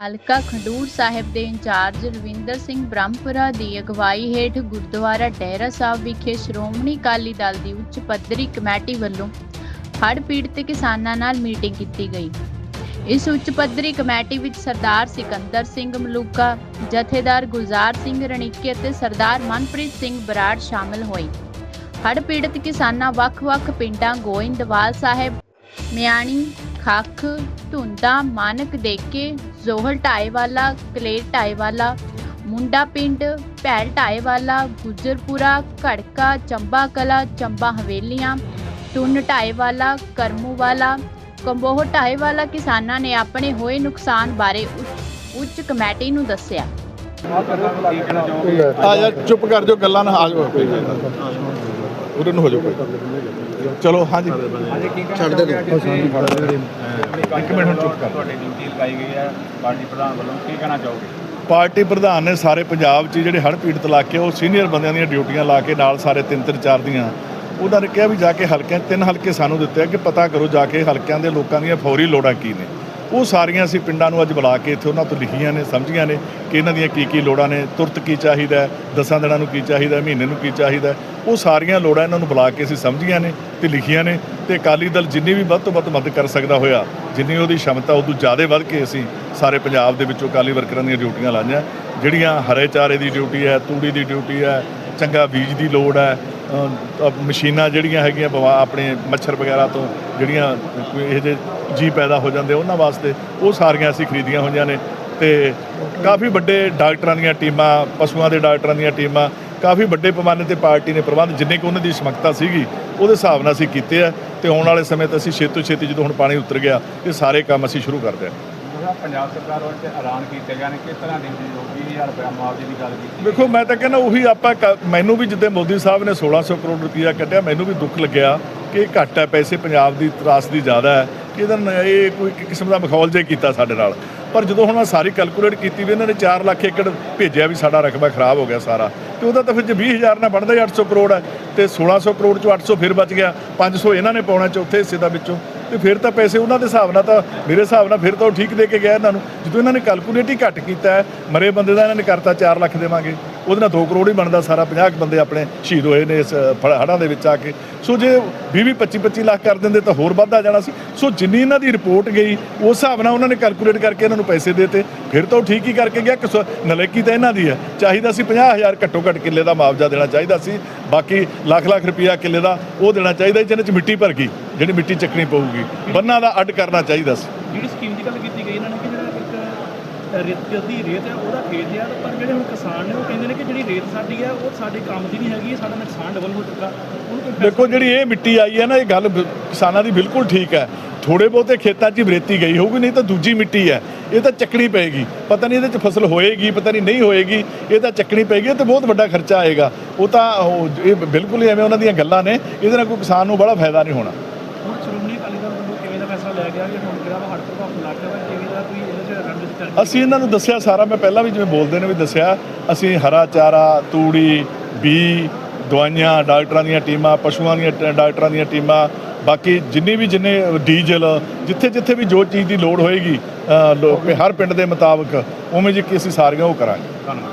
ਹਲਕਾ ਖਡੂਰ ਸਾਹਿਬ ਦੇ ਇੰਚਾਰਜ ਰਵਿੰਦਰ ਸਿੰਘ ਬ੍ਰਹਮਪੁਰਾ ਦੀ ਅਗਵਾਈ ਹੇਠ ਗੁਰਦੁਆਰਾ ਡੇਰਾ ਸਾਹਿਬ ਵਿਖੇ ਸ਼੍ਰੋਮਣੀ ਅਕਾਲੀ ਦਲ ਦੀ ਉੱਚ ਪੱਧਰੀ ਕਮੇਟੀ ਵੱਲੋਂ ਹੜ੍ਹ ਪੀੜਤ ਕਿਸਾਨਾਂ ਨਾਲ ਮੀਟਿੰਗ ਕੀਤੀ ਗਈ। ਇਸ ਉੱਚ ਪੱਧਰੀ ਕਮੇਟੀ ਵਿੱਚ ਸਰਦਾਰ ਸਿਕੰਦਰ ਸਿੰਘ ਮਲੂਕਾ, ਜਥੇਦਾਰ ਗੁਲਜ਼ਾਰ ਸਿੰਘ ਰਣੀਕੇ ਅਤੇ ਸਰਦਾਰ ਮਨਪ੍ਰੀਤ ਸਿੰਘ ਬਰਾੜ ਸ਼ਾਮਲ ਹੋਏ। ਹੜ੍ਹ ਪੀੜਤ ਕਿਸਾਨਾਂ ਵੱਖ-ਵੱਖ ਪਿੰਡਾਂ ਗੋਇੰਦਵਾਲ ਸਾਹਿਬ, ਮਿਆਣੀ, ਖੱਖ, ਧੁੰਦਾ, ਮਾਨਕ, ਦੇਕੇ ਜ਼ੋਹਲ ਢਾਏਵਾਲਾ ਕਲੇਰ ਢਾਏਵਾਲਾ ਮੁੰਡਾ ਪਿੰਡ ਭੈਲ ਢਾਏਵਾਲਾ ਗੁਜਰਪੁਰਾ, ਘੜਕਾ, ਚੰਬਾ ਕਲਾ, ਚੰਬਾ ਹਵੇਲੀਆਂ, ਟੁੰਨ ਢਾਏਵਾਲਾ ਕਰਮੂਵਾਲਾ ਕੰਬੋਹ ਢਾਏਵਾਲਾ ਕਿਸਾਨਾਂ ਨੇ ਆਪਣੇ ਹੋਏ ਨੁਕਸਾਨ ਬਾਰੇ ਉੱਚ- ਉੱਚ ਕਮੇਟੀ ਨੂੰ ਦੱਸਿਆ। ਆ ਜਾ, ਚੁੱਪ ਕਰ ਜੋ ਗੱਲਾਂ ਨਾ ਆ ਜਾਓ। ਉਰੇ ਨੂੰ ਹੋ ਜਾਓ ਚਲੋ ਹਾਂਜੀ। ਛੱਡ ਦੇ ਇੱਕ ਮਿੰਟ ਹੁਣ ਚੁੱਪ ਕਰ ਤੁਹਾਡੀ ਡਿਊਟੀ ਲਗਾਈ ਗਈ ਹੈ ਪਾਰਟੀ ਪ੍ਰਧਾਨ ਵੱਲੋਂ। ਕੀ ਕਹਿਣਾ ਚਾਹੋਗੇ? ਪਾਰਟੀ ਪ੍ਰਧਾਨ ਨੇ ਸਾਰੇ ਪੰਜਾਬ 'ਚ ਜਿਹੜੇ ਹੜ੍ਹ ਪੀੜਤ ਇਲਾਕੇ ਉਹ ਸੀਨੀਅਰ ਬੰਦਿਆਂ ਦੀਆਂ ਡਿਊਟੀਆਂ ਲਾ ਕੇ ਨਾਲ ਸਾਰੇ ਤਿੰਨ ਤਿੰਨ ਚਾਰ ਦੀਆਂ। ਉਹਨਾਂ ਨੇ ਕਿਹਾ ਵੀ ਜਾ ਕੇ ਹਲਕਿਆਂ ਤਿੰਨ ਹਲਕੇ ਸਾਨੂੰ ਦਿੱਤੇ ਆ ਕਿ ਪਤਾ ਕਰੋ ਜਾ ਕੇ ਹਲਕਿਆਂ ਦੇ ਲੋਕਾਂ ਦੀਆਂ ਫੌਰੀ ਲੋੜਾਂ ਕੀ ਨੇ। ਉਹ ਸਾਰੀਆਂ ਅਸੀਂ ਪਿੰਡਾਂ ਨੂੰ ਅੱਜ ਬੁਲਾ ਕੇ ਇੱਥੇ ਉਹਨਾਂ ਤੋਂ ਲਿਖੀਆਂ ਨੇ, ਸਮਝੀਆਂ ਨੇ ਕਿ ਇਹਨਾਂ ਦੀਆਂ ਕੀ ਕੀ ਲੋੜਾਂ ਨੇ, ਤੁਰਤ ਕੀ ਚਾਹੀਦਾ ਦਸਾਂ ਦਿਨਾਂ ਨੂੰ ਕੀ ਚਾਹੀਦਾ ਮਹੀਨੇ ਨੂੰ ਕੀ ਚਾਹੀਦਾ ਉਹ ਸਾਰੀਆਂ ਲੋੜਾਂ ਇਹਨਾਂ ਨੂੰ ਬੁਲਾ ਕੇ ਅਸੀਂ ਸਮਝੀਆਂ ਨੇ ਤੇ ਲਿਖੀਆਂ ਨੇ ਤੇ ਅਕਾਲੀ ਦਲ ਜਿੰਨੀ ਵੀ ਵੱਧ ਤੋਂ ਵੱਧ ਮਦਦ ਕਰ ਸਕਦਾ ਹੋਇਆ, ਜਿੰਨੀ ਉਹਦੀ ਸ਼ਮਤਾ ਉਦੋਂ ਜ਼ਿਆਦਾ ਵੱਧ ਕੇ ਅਸੀਂ ਸਾਰੇ ਪੰਜਾਬ ਦੇ ਵਿੱਚੋਂ ਅਕਾਲੀ ਵਰਕਰਾਂ ਦੀਆਂ ਡਿਊਟੀਆਂ ਲਾਈਆਂ। ਜਿਹੜੀਆਂ ਹਰੇ ਚਾਰੇ ਦੀ ਡਿਊਟੀ ਹੈ, ਤੂੜੀ ਦੀ ਡਿਊਟੀ ਹੈ, ਚੰਗਾ ਬੀਜ ਦੀ ਲੋੜ ਹੈ ਮਸ਼ੀਨਾਂ ਜਿਹੜੀਆਂ ਹੈਗੀਆਂ ਬਵਾ- ਆਪਣੇ ਮੱਛਰ ਵਗੈਰਾ ਤੋਂ ਜਿਹੜੀਆਂ ਕੋਈ ਇਹੋ ਜਿਹੇ ਜੀ ਪੈਦਾ ਹੋ ਜਾਂਦੇ, ਉਹਨਾਂ ਵਾਸਤੇ ਉਹ ਸਾਰੀਆਂ ਅਸੀਂ ਖਰੀਦੀਆਂ ਹੋਈਆਂ ਨੇ ਤੇ ਕਾਫੀ ਵੱਡੇ ਡਾਕਟਰਾਂ ਦੀਆਂ ਟੀਮਾਂ, ਪਸ਼ੂਆਂ ਦੇ ਡਾਕਟਰਾਂ ਦੀਆਂ ਟੀਮਾਂ, ਕਾਫੀ ਵੱਡੇ ਪੈਮਾਨੇ ਤੇ ਪਾਰਟੀ ਨੇ ਪ੍ਰਬੰਧ, ਜਿੰਨੇ ਕੁ ਉਹਨਾਂ ਦੀ ਸਮੱਕਤਾ ਸੀਗੀ, ਉਹਦੇ ਹਿਸਾਬ ਨਾਲ ਅਸੀਂ ਕੀਤੇ ਆ ਤੇ ਆਉਣ ਵਾਲੇ ਸਮੇਂ 'ਤੇ ਅਸੀਂ ਛੇਤੀ ਤੋਂ ਛੇਤੀ ਜਦੋਂ ਹੁਣ ਪਾਣੀ ਉਤਰ ਗਿਆ, ਇਹ ਸਾਰੇ ਕੰਮ ਅਸੀਂ ਸ਼ੁਰੂ ਕਰਦੇ ਦਿਆਂਗੇ ਜਿਹੜਾ ਪੰਜਾਬ ਸਰਕਾਰ ਵੱਲੋਂ ਤੇ ਐਲਾਨ ਕੀਤੇ ਗਏ ਨੇ, ਕਿਸ ਤਰ੍ਹਾਂ ਦੀ ਜੋ 20000 ਰੁਪਏ ਮੁਆਵਜ਼ੇ ਦੀ ਗੱਲ ਕੀਤੀ ਵੇਖੋ ਮੈਂ ਤਾਂ ਕਹਿੰਦਾ ਉਹੀ ਆਪਾਂ ਮੈਨੂੰ ਵੀ ਜਿੱਦੇ ਮੋਦੀ ਸਾਹਿਬ ਨੇ 1600 ਕਰੋੜ ਰੁਪਈਆ ਕੱਢਿਆ, ਮੈਨੂੰ ਵੀ ਦੁੱਖ ਲੱਗਿਆ ਕਿ ਇਹ ਘੱਟ ਹੈ, ਪੈਸੇ ਪੰਜਾਬ ਦੀ ਤਰਾਸਦੀ ਜ਼ਿਆਦਾ ਹੈ, ਕਿ ਇਹਦਾ ਇਹ ਕੋਈ ਕਿਸਮ ਦਾ ਮਖੌਲ ਜੇ ਕੀਤਾ ਸਾਡੇ ਨਾਲ। ਪਰ ਜਦੋਂ ਹੁਣ ਮੈਂ ਸਾਰੀ ਕੈਲਕੂਲੇਟ ਕੀਤੀ ਵੀ ਇਹਨਾਂ ਨੇ 4 ਲੱਖ ਏਕੜ ਭੇਜਿਆ ਵੀ ਸਾਡਾ ਰਕਬਾ ਖਰਾਬ ਹੋ ਗਿਆ ਸਾਰਾ, ਤੇ ਉਹਦਾ ਤਾਂ ਫਿਰ ਜੇ 20000 ਨਾਲ ਬਣਦਾ ਹੀ 800 ਕਰੋੜ ਹੈ, ਤੇ 1600 ਕਰੋੜ ਚੋਂ 800 ਫਿਰ ਬਚ ਗਿਆ 500 ਇਹਨਾਂ ਨੇ ਪਾਉਣਾ ਚੌਥੇ ਹਿੱਸੇ ਦਾ ਵਿੱਚੋਂ। ਤੇ ਫਿਰ ਤਾਂ ਪੈਸੇ ਉਹਨਾਂ ਦੇ ਹਿਸਾਬ ਨਾਲ ਤਾਂ ਮੇਰੇ ਹਿਸਾਬ ਨਾਲ ਫਿਰ ਤਾਂ ਉਹ ਠੀਕ ਦੇ ਕੇ ਗਿਆ ਇਹਨਾਂ ਨੂੰ। ਜਦੋਂ ਇਹਨਾਂ ਨੇ ਕੈਲਕੂਲੇਟ ਹੀ ਘੱਟ ਕੀਤਾ ਮਰੇ ਬੰਦੇ ਦਾ ਇਹਨਾਂ ਨੇ ਕਰਤਾ 4 ਲੱਖ ਦੇਵਾਂਗੇ। ਉਹਦੇ ਨਾਲ 2 ਕਰੋੜ ਹੀ ਬਣਦਾ ਸਾਰਾ 50 ਕੁ ਬੰਦੇ ਆਪਣੇ ਸ਼ਹੀਦ ਹੋਏ ਨੇ ਇਸ ਫੜ- ਹੜ੍ਹਾਂ ਦੇ ਵਿੱਚ ਆ ਕੇ। ਸੋ ਜੇ 20 25 25 ਲੱਖ ਕਰ ਦਿੰਦੇ ਤਾਂ ਹੋਰ ਵੱਧਾ ਜਾਣਾ ਸੀ। ਸੋ ਜਿੰਨੀ ਇਹਨਾਂ ਦੀ ਰਿਪੋਰਟ ਗਈ ਉਸ ਹਿਸਾਬ ਨਾਲ ਉਹਨਾਂ ਨੇ ਕੈਲਕੂਲੇਟ ਕਰਕੇ ਇਹਨਾਂ ਨੂੰ ਪੈਸੇ ਦੇਤੇ। ਫਿਰ ਤਾਂ ਉਹ ਠੀਕ ਹੀ ਕਰਕੇ ਗਿਆ ਕਿ ਨਲੇਕੀ ਤਾਂ ਇਹਨਾਂ ਦੀ ਹੈ। ਚਾਹੀਦਾ ਸੀ 50000 ਘੱਟੋ ਘੱਟ ਕਿੱਲੇ ਦਾ ਮੁਆਵਜ਼ਾ ਦੇਣਾ ਚਾਹੀਦਾ ਸੀ। ਬਾਕੀ ਲੱਖ ਲੱਖ ਰੁਪਇਆ ਕਿੱਲੇ ਦਾ ਉਹ ਦੇਣਾ ਚਾਹੀਦਾ ਸੀ, ਜਿਹਦੇ ਚ ਮਿੱਟੀ ਭਰ ਗਈ ਜਿਹੜੀ ਮਿੱਟੀ ਚੱਕਣੀ ਪਊਗੀ। ਬੰਨਾਂ ਦਾ ਅੱਡ ਕਰਨਾ ਚਾਹੀਦਾ ਸੀ। ਜਿਹੜੀ ਸਕੀਮ ਦੀ ਗੱਲ ਕੀਤੀ ਗਈ ਇਹਨਾਂ ਨੇ ਕਿ ਜਿਹੜਾ ਇੱਕ ਰੇਤ ਦੀ ਰੇਤ ਹੈ, ਉਹਦਾ ਖੇਤ ਆ ਪਰ ਜਿਹੜੇ ਹੁਣ ਕਿਸਾਨ ਨੇ ਉਹ ਕਹਿੰਦੇ ਨੇ ਕਿ ਜਿਹੜੀ ਰੇਤ ਸਾਡੀ ਹੈ, ਉਹ ਸਾਡੇ ਕੰਮ ਦੀ ਨਹੀਂ ਹੈਗੀ ਸਾਡਾ ਨੁਕਸਾਨ ਡਬਲ ਹੋ ਚੁੱਕਾ। ਦੇਖੋ, ਜਿਹੜੀ ਇਹ ਮਿੱਟੀ ਆਈ ਹੈ ਨਾ, ਇਹ ਗੱਲ ਕਿਸਾਨਾਂ ਦੀ ਬਿਲਕੁਲ ਠੀਕ ਹੈ। ਥੋੜੇ ਬਹੁਤੇ ਖੇਤਾਂ 'ਚ ਹੀ ਰੇਤੀ ਗਈ ਹੋਊਗੀ, ਨਹੀਂ ਤਾਂ ਦੂਜੀ ਮਿੱਟੀ ਹੈ। ਇਹ ਤਾਂ ਚੱਕਣੀ ਪਏਗੀ। ਪਤਾ ਨਹੀਂ ਇਹਦੇ 'ਚ ਫਸਲ ਹੋਏਗੀ, ਪਤਾ ਨਹੀਂ ਨਹੀਂ ਹੋਏਗੀ। ਇਹ ਤਾਂ ਚੱਕਣੀ ਪਏਗੀ, ਇਹ ਤੇ ਬਹੁਤ ਵੱਡਾ ਖਰਚਾ ਆਏਗਾ। ਉਹ ਤਾਂ ਉਹ ਇਹ ਬਿਲਕੁਲ ਹੀ ਐਵੇਂ ਉਹਨਾਂ ਦੀਆਂ ਗੱਲਾਂ ਨੇ। ਇਹਦੇ ਨਾਲ ਕੋਈ ਕਿਸਾਨ ਨੂੰ ਬੜਾ ਫਾਇਦਾ ਨਹੀਂ ਹੋਣਾ ਸ਼੍ਰੋਮਣੀ ਅਕਾਲੀ ਦਲ ਵੱਲੋਂ ਕਿਵੇਂ ਦਾ ਫੈਸਲਾ ਲਿਆ ਗਿਆ ਕਿ ਹੁਣ ਜਿਹੜਾ ਵਾ ਹੜ੍ਹ ਪ੍ਰਭਾਵਿਤ ਇਲਾਕਾ ਵਾ ਕਿਵੇਂ ਦਾ ਕੋਈ ਇਹਦੇ 'ਚ ਰਣਨੀਤੀ ਚੱਲ ਅਸੀਂ ਇਹਨਾਂ ਨੂੰ ਦੱਸਿਆ ਸਾਰਾ ਮੈਂ ਪਹਿਲਾਂ ਵੀ ਜਿਵੇਂ ਬੋਲਦੇ ਨੇ ਵੀ ਦੱਸਿਆ ਅਸੀਂ ਹਰਾ ਚਾਰਾ ਤੂੜੀ ਬੀ ਦਵਾਈਆਂ ਡਾਕਟਰਾਂ ਦੀਆਂ ਟੀਮਾਂ ਪਸ਼ੂਆਂ ਦੀਆਂ ਡਾਕਟਰਾਂ ਦੀਆਂ ਟੀਮਾਂ ਬਾਕੀ ਜਿੰਨੀ ਵੀ ਜਿੰਨੇ ਡੀਜ਼ਲ ਜਿੱਥੇ ਜਿੱਥੇ ਵੀ ਜੋ ਚੀਜ਼ ਦੀ ਲੋੜ ਹੋਏਗੀ ਅ, ਲੋ- ਹਰ ਪਿੰਡ ਦੇ ਮੁਤਾਬਕ ਉਵੇਂ ਜੀ ਕਿ ਅਸੀਂ ਸਾਰੀਆਂ ਉਹ ਕਰਾਂਗੇ। ਧੰਨਵਾਦ।